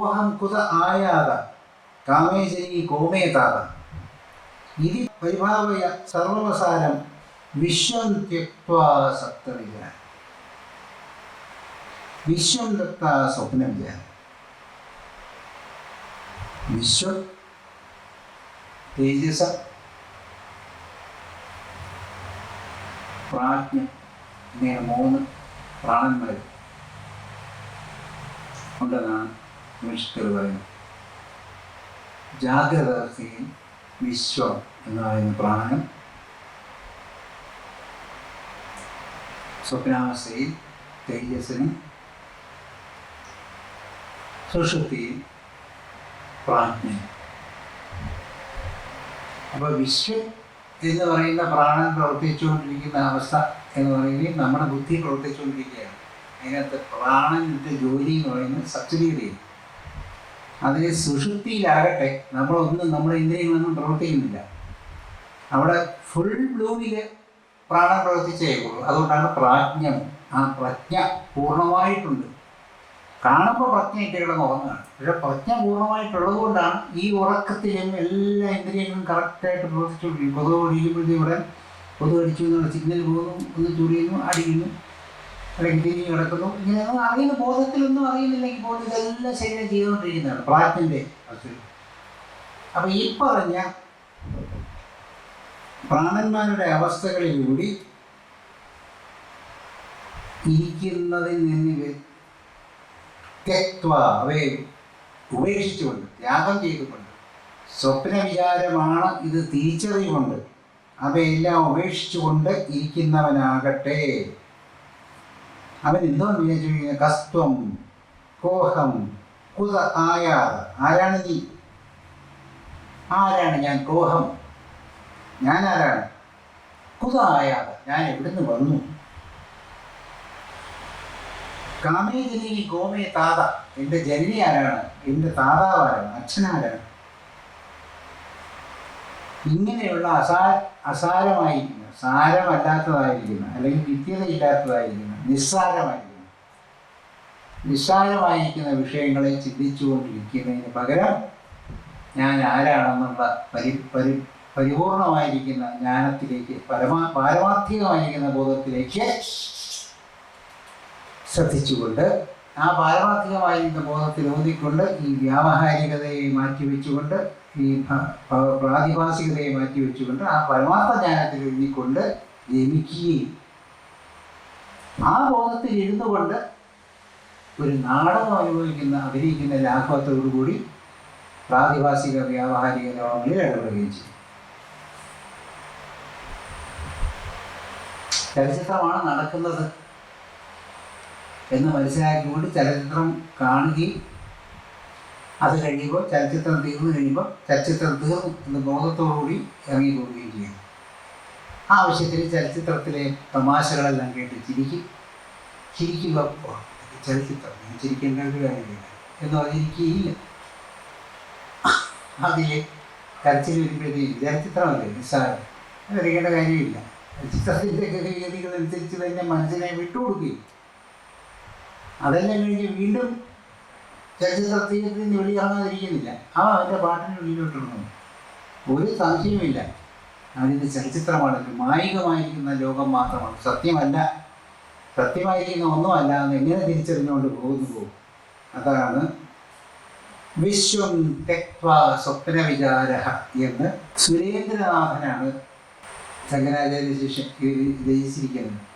Cochem കുത ആയാത? കാമേജനി കോമേതാത ഇതി പരിഭാവയ സർവസാരം വിശ്വം സപ്തവിജാനം വിശ്വം ദത്ത സ്വപ്നം വിചാരം വിശ്വം തേജസ പ്രാജ്ഞ ഇങ്ങനെ മൂന്ന് പ്രാണന്മാർ ഉണ്ടെന്നാണ് വിഷ്കർ പറയുന്നത് ജാഗ്രത അവസ്ഥയിൽ വിശ്വം എന്ന് പറയുന്ന പ്രാണനും സ്വപ്നാവസ്ഥയിൽ തേജസ്സിനും സുഷുപ്തിയിൽ പ്രാജ്ഞ അപ്പോൾ വിശ്വം എന്ന് പറയുന്ന പ്രാണൻ പ്രവർത്തിച്ചുകൊണ്ടിരിക്കുന്ന അവസ്ഥ എന്ന് പറയുകയും നമ്മുടെ ബുദ്ധി പ്രവർത്തിച്ചുകൊണ്ടിരിക്കുകയാണ്. അതിനകത്ത് പ്രാണന്റെ ജോലി എന്ന് പറയുന്നത് സബ്സിഡിയറി അതിൽ സുഷുപ്തിയിലാകട്ടെ. നമ്മളൊന്നും നമ്മുടെ ഇന്ദ്രിയങ്ങളൊന്നും പ്രവർത്തിക്കുന്നില്ല. അവിടെ ഫുൾ ബ്ലൂമിൽ പ്രാണൻ പ്രവർത്തിച്ചേ ഉള്ളൂ. അതുകൊണ്ടാണ് പ്രാജ്ഞം. ആ പ്രജ്ഞ പൂർണമായിട്ടുണ്ട്. കാണുമ്പോൾ പ്രജ്ഞ കിടന്ന് ഉറങ്ങുകയാണ്. പക്ഷെ പ്രജ്ഞ പൂർണമായിട്ടുള്ളത് കൊണ്ടാണ് ഈ ഉറക്കത്തിലും എല്ലാ ഇന്ദ്രിയങ്ങളും കറക്റ്റായിട്ട് പ്രവർത്തിച്ചുകൊണ്ടിരിക്കും കൊതുക് അടിക്കുമ്പോഴത്തേക്കും ഇവിടെ കൊതുക് അടിച്ചു സിഗ്നൽ പോകുന്നു ഒന്ന് ചുറിയുന്നു അടിക്കുന്നു. അല്ലെങ്കിൽ നടക്കുന്നു. കിടക്കുന്നു ഇങ്ങനെയൊന്നും അറിയുന്ന ബോധത്തിലൊന്നും അറിയുന്നില്ലെങ്കിൽ പോലും ഇതെല്ലാം ശരീരം ചെയ്തുകൊണ്ടിരിക്കുന്നതാണ്. പ്രാജ്ഞന്റെ അപ്പൊ ഈ പറഞ്ഞ പ്രാണന്മാരുടെ അവസ്ഥകളിലൂടി ഇരിക്കുന്നതിൽ നിന്ന് തെക്വ അവയെ ഉപേക്ഷിച്ചുകൊണ്ട് ത്യാഗം ചെയ്തുകൊണ്ട് സ്വപ്ന വിചാരമാണ് ഇത് തിരിച്ചറിയുകൊണ്ട് അവയെല്ലാം ഉപേക്ഷിച്ചുകൊണ്ട് ഇരിക്കുന്നവനാകട്ടെ. അവൻ എന്തോ വിചാരിച്ചു കസ്ത്വം കോഹം കുത ആയാത ആരാണ് നീ? ആരാണ് ഞാൻ? കോഹം. ഞാൻ ആരാണ്? കുത ആയാത ഞാൻ എവിടുന്ന് വന്നു? കാമേ ജനനി കോമേ താത. എന്റെ ജനനി ആരാണ്? എന്റെ താതാവ് ആരാണ് അച്ഛനാരാണ്? ഇങ്ങനെയുള്ള അസാ അസാരമായിരിക്കുന്ന സാരമല്ലാത്തതായിരിക്കുന്ന. അല്ലെങ്കിൽ നിത്യതയില്ലാത്തതായിരിക്കുന്ന നിസ്സാരമായിരിക്കുന്ന. നിസ്സാരമായിരിക്കുന്ന വിഷയങ്ങളെ ചിന്തിച്ചുകൊണ്ടിരിക്കുന്നതിന് പകരം ഞാൻ ആരാണെന്നുള്ള പരി പരി പരിപൂർണമായിരിക്കുന്ന ജ്ഞാനത്തിലേക്ക് പരമാ പാരമാർത്ഥികമായിരിക്കുന്ന ബോധത്തിലേക്ക് ശ്രദ്ധിച്ചുകൊണ്ട് ആ പാരമാർത്ഥികമായി ബോധത്തിൽ ഊന്നിക്കൊണ്ട് ഈ വ്യാവഹാരികതയെ മാറ്റിവെച്ചുകൊണ്ട് ഈ പ്രാതിഭാസികതയെ മാറ്റിവെച്ചുകൊണ്ട് ആ പരമാർത്ഥ ജ്ഞാനത്തിൽ എഴുതിക്കൊണ്ട് രമിക്കുകയും ആ ബോധത്തിൽ ഇരുന്നു കൊണ്ട് ഒരു നാടകം അനുഭവിക്കുന്ന അഭിനയിക്കുന്ന ലാഘവത്തോടുകൂടി പ്രാതിഭാസിക വ്യാവഹാരിക ലോകങ്ങളിൽ ഇടപെടുകയും ചെയ്യും. ചലച്ചിത്രമാണ് നടക്കുന്നത്. എന്ന് മനസ്സിലാക്കിക്കൊണ്ട് ചലച്ചിത്രം കാണുകയും അത് കഴിയുമ്പോൾ ചലച്ചിത്രം തീർന്നു കഴിയുമ്പോൾ ചലച്ചിത്രം തീർന്നു എന്ന ബോധത്തോടുകൂടി ഇറങ്ങിപ്പോവുകയും ചെയ്യും ആവശ്യത്തിൽ ചലച്ചിത്രത്തിലെ തമാശകളെല്ലാം കേട്ട് ചിരിക്കും. ചിരിക്കുമ്പോൾ "ഓ, ചലച്ചിത്രം ചിരിക്കേണ്ട ഒരു കാര്യമില്ല എന്ന് പറഞ്ഞിരിക്കുകയില്ല. അതിൽ കരച്ചിൽ വരുമ്പോഴത്തേക്കും ചലച്ചിത്രമല്ലേ നിസ്സാരം. വരയ്ക്കേണ്ട കാര്യമില്ല. ചലച്ചിത്രത്തിന്റെ ഗതികളനുസരിച്ച് തന്നെ മനസ്സിനെ വിട്ടുകൊടുക്കുകയും അതെല്ലാം കഴിഞ്ഞ് വീണ്ടും ചലച്ചിത്രത്തിൽ നിന്ന് വെളിയാകാതിരിക്കുന്നില്ല അവൻ അവന്റെ പാട്ടിന് വെളിയിലോട്ടിറങ്ങുന്നു ഒരു സംശയവുമില്ല. അതിന്റെ ചലച്ചിത്രമാണ്. മായികമായിരിക്കുന്ന ലോകം മാത്രമാണ്. സത്യമല്ല. സത്യമായിരിക്കുന്ന ഒന്നുമല്ല. എന്ന് എങ്ങനെ തിരിച്ചറിഞ്ഞുകൊണ്ട് പോകുന്നു പോകും അതാണ് വിശ്വം തെക്വ സ്വപ്ന വിചാര എന്ന് സുരേന്ദ്രനാഥനാണ് ശങ്കരാചാര്യ ശിഷ്യൻ രചിച്ചിരിക്കുന്നത്.